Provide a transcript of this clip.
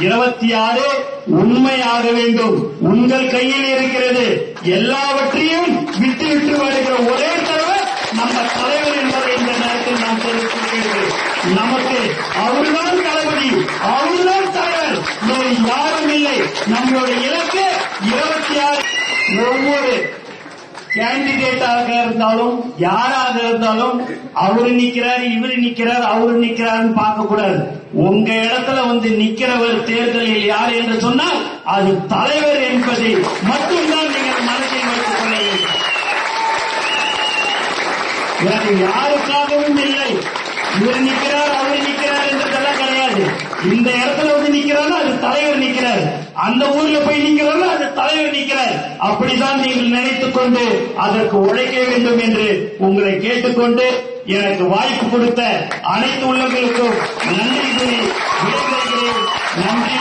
இருபத்தி ஆறு உண்மையாக வேண்டும். உங்கள் கையில் இருக்கிறது எல்லாவற்றையும் விட்டு விட்டு வருகிற ஒரே தலைவர் நம்ம தலைவர் என்பதை இந்த நேரத்தில் நான் தெரிவித்திருக்கிறேன் நமக்கு அவர்தான் தளபதி அவர்தான் தலைவர். வேறு யாரும் இல்லை. நம்மளுடைய இலக்கு இருபத்தி ஆறு ஒவ்வொரு கேண்டிடேட்டாக இருந்தாலும் யாராக இருந்தாலும் அவரு நிக்கிறார் இவரு நிக்கிறார் அவரு நிக்கிறாருன்னு பார்க்க கூடாது உங்க இடத்துல வந்து நிக்கிறவர் தேர்தலில் யார் என்று சொன்னால் அது தலைவர் என்பதை மட்டும்தான் நீங்கள் மனதில் வைத்துக் கொள்ள வேண்டும். யாருக்காகவும் இல்லை. இவர் நிக்கிறார் அவர் நிக்கிறார் என்றதெல்லாம் கிடையாது. இந்த இடத்துல வந்து நிக்கிறாரு அது தலைவர் நிக்கிறார். அந்த ஊர்ல போய் நிக்கிறாரு அப்படிதான் நீங்கள் நினைத்துக் கொண்டு அதற்கு உழைக்க வேண்டும் என்று உங்களை கேட்டுக்கொண்டு எனக்கு வாய்ப்பு கொடுத்த அனைத்து உள்ளங்களுக்கும் நன்றி கூறி விடைபெறுகிறேன் நன்றி.